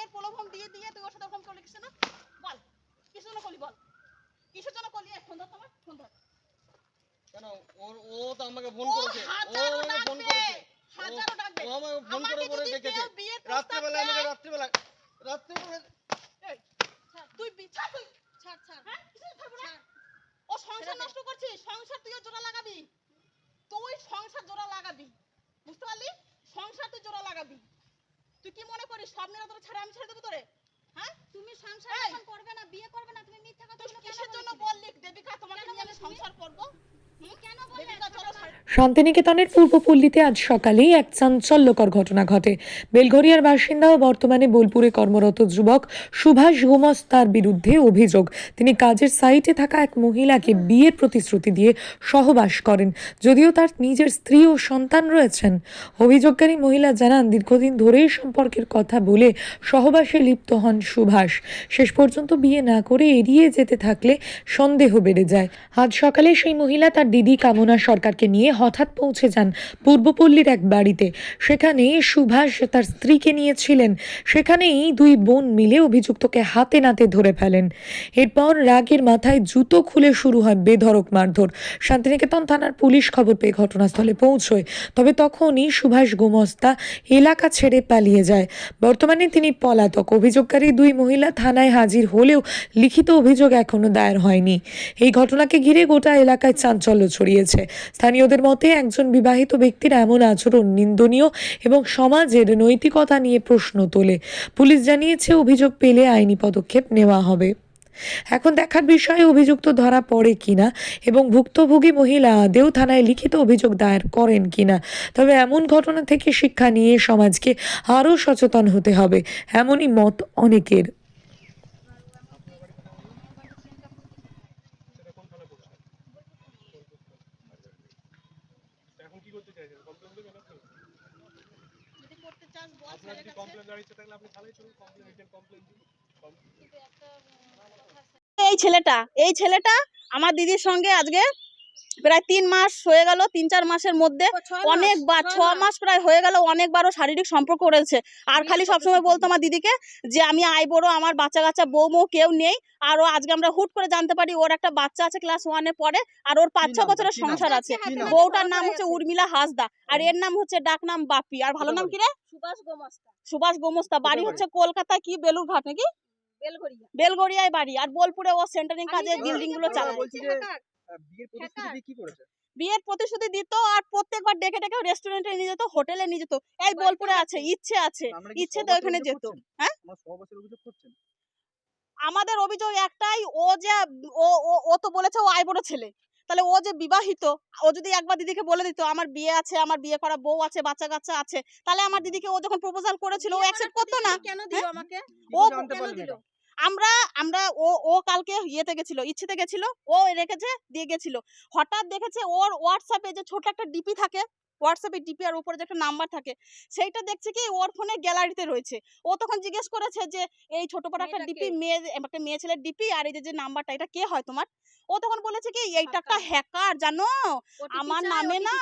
বিয়ের প্রলোভন দিয়ে দিয়ে তুই ওর সাথে ওরকম করলি কিছু না বল কিছু না করলি বল? কিসের জন্য করলি? ফোন ধর তোমার ফোন ধর। কেন? ওর ও তো আমাকে ফোন করেছে। ও আমাকে ফোন করেছে। হাজারো ডাকবে। ও আমাকে ফোন করে করে ডেকেছে রাত্রিবেলা আমাকে রাত্রিবেলা রাত্রিবেলা এই, তুই বি- ছাড় তুই ছাড় ছাড় হ্যাঁ কিসের ছাড়বো না ও সংসার নষ্ট করছিস সংসার তুইও জোড়া লাগাবি তুই সংসার জোড়া লাগাবি বুঝতে পারলি সংসার তুই জোড়া লাগাবি তুই কি মনে করিস সব মেয়েরা তোর ছেড়ে দেবো তোরে। হ্যাঁ? তুমি সংসার করবে না বিয়ে করবে না তুমি মিথ্যা কথা কিসের জন্য? বললি? দেবিকা তোমাকে কেন নিয়ে আমি সংসার করব? শান্তিনিকেতনের পূর্বপল্লীতে আজ সকালেই এক চাঞ্চল্যকর ঘটনা ঘটে। বেলঘরিয়ার বাসিন্দা ও বর্তমানে বোলপুরে কর্মরত যুবক সুভাষ গোমস তার বিরুদ্ধে অভিযোগ। তিনি কাজের সাইটে থাকা এক মহিলাকে বিয়ের প্রতিশ্রুতি দিয়ে সহবাস করেন, যদিও তার নিজের স্ত্রী ও সন্তান রয়েছেন। অভিযোগকারী মহিলা জানান, দীর্ঘদিন ধরেই সম্পর্কের কথা বলে সহবাসে লিপ্ত হন সুভাষ। শেষ পর্যন্ত বিয়ে না করে এড়িয়ে যেতে থাকলে সন্দেহ বেড়ে যায়। আজ সকালে সেই মহিলা তার দিদি কামনা সরকারকে নিয়ে হঠাৎ পৌঁছে যান পূর্বপল্লীর এক বাড়িতে। সেখানে সুভাষ তার স্ত্রীকে নিয়েছিলেন। সেখানেই দুই বোন মিলে অভিযুক্তকে হাতে নাতে ধরে ফেলেন। এরপর রাগের মাথায় জুতো খুলে শুরু হয় বেধড়ক মারধর। শান্তিনিকেতন থানার পুলিশ খবর পেয়ে ঘটনাস্থলে পৌঁছয়। তবে তখনই সুভাষ গোমস্তা এলাকা ছেড়ে পালিয়ে যায়। বর্তমানে তিনি পলাতক। অভিযোগকারী দুই মহিলা থানায় হাজির হলেও লিখিত অভিযোগ এখনও দায়ের হয়নি। এই ঘটনাকে ঘিরে গোটা এলাকায় চাঞ্চল্য ছড়িয়েছে। স্থানীয়দের মতে, একজন বিবাহিত ব্যক্তির এমন আচরণ নিন্দনীয় এবং সমাজের নৈতিকতা নিয়ে প্রশ্ন তোলে। পুলিশ জানিয়েছে, অভিযোগ পেলে আইনি পদক্ষেপ নেওয়া হবে। এখন দেখার বিষয়ে অভিযুক্ত ধরা পড়ে কিনা এবং ভুক্তভোগী মহিলা আদেও থানায় লিখিত অভিযোগ দায়ের করেন কিনা, তবে এমন ঘটনা থেকে শিক্ষা নিয়ে সমাজকে আরও সচেতন হতে হবে, এমনই মত অনেকের। এখন কি করতে চাইছেন? কমপ্লেন দেবেন আপনি? যদি করতে চান বল আপনার যদি। কমপ্লেন দাঁড়িয়েছে তাহলে আপনি থানায় চলুন কমপ্লেন রিটেন কমপ্লেন দিন। এই ছেলেটা এই ছেলেটা আমার দিদির সঙ্গে আজকে প্রায় তিন মাস হয়ে গেল তিন চার মাসের মধ্যে অনেকবার ছ মাস। প্রায় হয়ে গেল অনেকবারও শারীরিক সম্পর্ক করেছে আর খালি সবসময় বলতো আমার দিদিকে যে আমি আই বড় আমার বাচ্চা কাচ্চা বউ মৌ কেউ নেই। আর ও আজকে আমরা হুট করে জানতে পারি ওর একটা বাচ্চা আছে ক্লাস ওয়ানে পড়ে আর ওর পাঁচ ছ বছরের সংসার আছে। বউটার নাম হচ্ছে উর্মিলা হাসদা। আর এর নাম হচ্ছে ডাক নাম বাপি আর ভালো নাম কি রে? সুভাষ গোমস্তা। সুভাষ গোমস্তা। বাড়ি হচ্ছে কলকাতায় কি বেলুরঘাট নাকি? বেলগড়িয়ায় বাড়ি। আর বোলপুরে ও সেন্টারিং কাজে বিল্ডিংগুলো চালায়। বিয়ের প্রতিশ্রুতি দিয়ে কি করেছে? বিয়ের প্রতিশ্রুতি দিত আর প্রত্যেকবার ডেকে ডেকে রেস্টুরেন্টে নিয়ে যেত হোটেলে নিয়ে যেত। এই বোলপুরে আছে ইচ্ছে আছে ইচ্ছে তো ওখানে যেত। হ্যাঁ? আমাদের অভিযোগ একটাই ও যে ও ও- ও তো বলেছে ও আইবড় ছেলে। তাহলে ও যে বিবাহিত ও যদি একবার দিদিকে বলে দিত আমার বিয়ে আছে আমার বিয়ে করা বউ আছে বাচ্চা কাচ্চা আছে তাহলে আমার দিদিকে ও যখন প্রপোজাল করেছিল ও অ্যাকসেপ্ট করতো না। কেন দিল আমাকে? ও জানতে কেন দিল? আমরা আমরা ও ও কালকে ইয়েতে গেছিল ইচ্ছেতে গেছিল ও রেখেছে দিয়ে গেছিল। হঠাৎ দেখেছে ওর হোয়াটসঅ্যাপে যে ছোট একটা ডিপি থাকে হোয়াটসঅ্যাপে ডিপি আর উপরে যে একটা নাম্বার থাকে সেইটা দেখছে কি ওর ফোনে গ্যালারিতে রয়েছে। ও তখন জিজ্ঞেস করেছে যে এই ছোট পাটা একটা ডিপি মেয়ে একটা মেয়ে ছেলের ডিপি আর এই যে নাম্বারটা এটা কে হয় তোমার? ও তখন বলেছে কি এইটা একটা হ্যাকার। জানো? আমার নামে না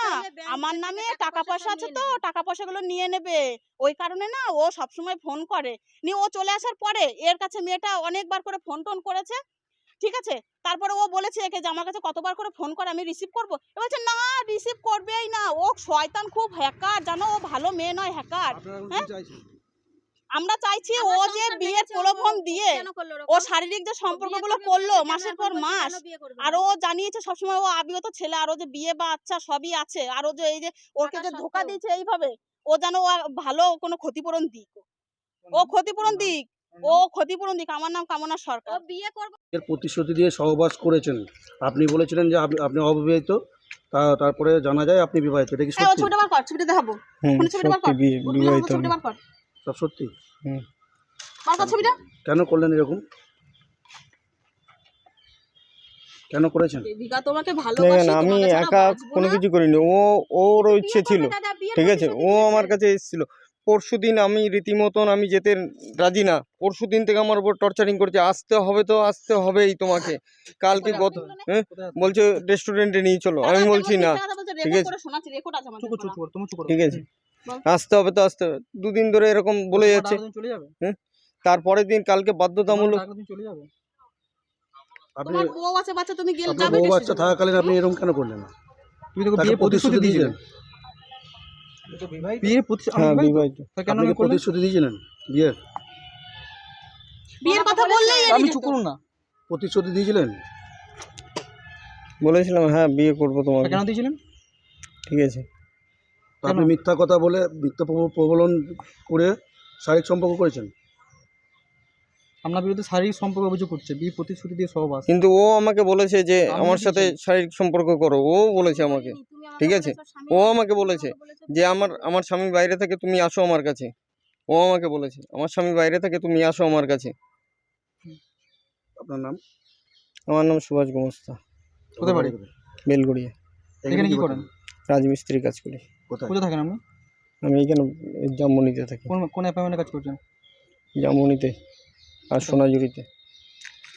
আমার নামে টাকা পয়সা আছে তো। টাকা পয়সাগুলো নিয়ে নেবে। ওই কারণে না ও সবসময় ফোন করে। নিয়ে ও চলে আসার পরে এর কাছে মেয়েটা অনেকবার করে ফোন টোন করেছে। ঠিক আছে? তারপরে ও বলেছে একে যে আমার কাছে কতবার করে ফোন করে আমি রিসিভ করব? এ বলছে না রিসিভ করবেই না। ও শয়তান খুব হ্যাকার জানো? ও ভালো মেয়ে নয় হ্যাকার হ্যাঁ? আমরা চাইছি ও যে বিয়ের প্রলোভন দিয়ে ও শারীরিক যে সম্পর্কগুলো করল মাসের পর মাস। আর ও জানিয়েছে সবসময় ও আবিগত ছেলে আর ও যে বিয়ে বাচ্চা সবই আছে। আর ও যে এই যে ওকে যে ধোকা দিয়েছে এইভাবে ও যেন ও ভালো কোনো ক্ষতিপূরণ দিক। ও ক্ষতিপূরণ দিক। ও ক্ষতিপূরণ দিক আমার নাম কামনা সরকার। বিয়ে করবে। এর প্রতিশ্রুতি দিয়ে সহবাস করেছেন। আপনি বলেছিলেন যে আপনি আপনি অবিবাহিত তা তারপরে জানা যায় আপনি বিবাহিত এটা কি হ্যাঁ সত্যি? ছবিটা বার কর ছবিটা দেখাবো। হুম ওখানে ছবিটা বার কর। বিবাহিত ছবিটা বার কর। সব সত্যি? বার কর ছবিটা। কেন করলেন এরকম? কেন করেছেন? আমি একা কোনো। কিছু করিনি। ও ওর ইচ্ছে ছিল। ঠিক আছে ও আমার কাছে এসেছিল। পরশু দিন আমি রীতিমতন আমি যেতে রাজি না। পরশু দিন থেকে আমার উপর টর্চারিং করছে। আসতে হবে তো আসতে হবেই তোমাকে। কালকে গত হ্যাঁ? বলছে রেস্টুরেন্টে নিয়ে চলো। আমি বলছি না। ঠিক আছে। ঠিক আছে। আসতে হবে তো আসতে হবে। দুদিন ধরে এরকম বলে যাচ্ছে। যাবে? তারপরের দিন কালকে বাধ্যতামূলক আপনি তোমার বউ আছে বাচ্চা তুমি গেলে যাবে বউ বাচ্চা থাকাকালীন আপনি এরকম কেন করলেন? না তুমি তো বিয়ে প্রতিশ্রুতি দিয়েছিলেন বিয়ে বিয়ে প্রতিশ্রুতি হ্যাঁ প্রতিশ্রুতি দিয়েছিলেন বিয়ের? বিয়ের কথা বললেই আমি চুপ করুন না। প্রতিশ্রুতি দিয়েছিলেন? বলেছিলাম হ্যাঁ বিয়ে করব তোমাকে। কেন দিয়েছিলেন? ঠিক আছে। আপনি মিথ্যা কথা বলে মিথ্যা প্রব- প্রবলন করে শারীরিক সম্পর্ক করেছেন? আপনার বিরুদ্ধে শারীরিক সম্পর্ক অভিযোগ করছে বিয়ে প্রতিশ্রুতি দিয়ে সহবাস কিন্তু ও আমাকে বলেছে যে আমার সাথে শারীরিক সম্পর্ক করো ও বলেছে আমাকে ঠিক আছে? ও আমাকে বলেছে যে আমার আমার স্বামী বাইরে থেকে তুমি আসো আমার কাছে। ও আমাকে বলেছে আমার স্বামী বাইরে থেকে তুমি আসো আমার কাছে। আপনার নাম? আমার নাম সুভাষ গোমস্তা। কোথায় বাড়ি? বেলগড়িয়া। এখানে কি করেন? রাজমিস্ত্রি কাজ করি। কোথায়? কোথায় থাকেন আপনি? আমি এখানে জামমনিতে থাকি। কোন কোন অ্যাপার্টমেন্টে কাজ করছেন? জামমনিতে আর সোনাঝুরিতে।